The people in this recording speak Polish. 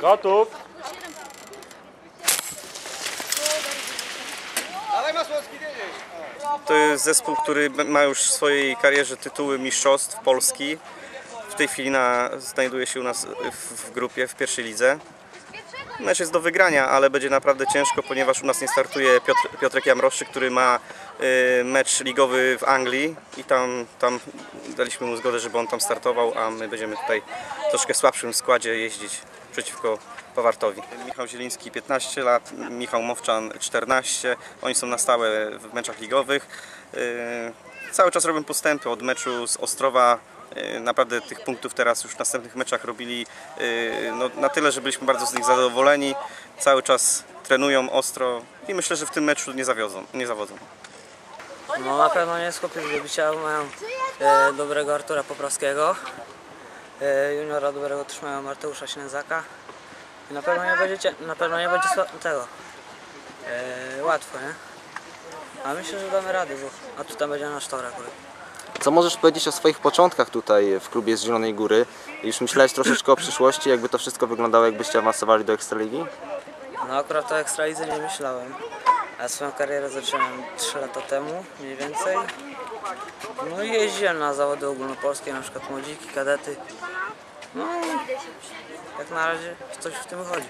Gotów. To jest zespół, który ma już w swojej karierze tytuły mistrzostw Polski. W tej chwili na, znajduje się u nas w, w grupie w pierwszej lidze. Mecz jest do wygrania, ale będzie naprawdę ciężko, ponieważ u nas nie startuje Piotr, Piotrek Jamroszczyk, który ma y, mecz ligowy w Anglii i tam, tam daliśmy mu zgodę, żeby on tam startował, a my będziemy tutaj w troszkę słabszym składzie jeździć przeciwko Pawartowi. Michał Zieliński 15 lat, Michał Mowczan 14. Oni są na stałe w meczach ligowych. Y, Cały czas robią postępy od meczu z Ostrowa. y, Naprawdę tych punktów teraz już w następnych meczach robili y, no, na tyle, że byliśmy bardzo z nich zadowoleni. Cały czas trenują ostro i myślę, że w tym meczu nie zawiozą, nie zawodzą. No na pewno nie chłopiec do bicia, bo mają e, dobrego Artura Poprawskiego. E, juniora dobrego też mają Mateusza Ślęzaka. I na pewno nie będzie, na pewno nie będzie sła- tego e, łatwo, nie? A myślę, że damy radę, bo a tutaj będzie nasz tor akurat. Co możesz powiedzieć o swoich początkach tutaj w klubie z Zielonej Góry? Już myślałeś troszeczkę o przyszłości, jakby to wszystko wyglądało, jakbyście awansowali do Ekstraligi? No akurat o Ekstralidze nie myślałem. A swoją karierę zacząłem 3 lata temu, mniej więcej. No jeździłem na zawody ogólnopolskie, na przykład młodziki, kadety. No jak na razie coś w tym wychodzi.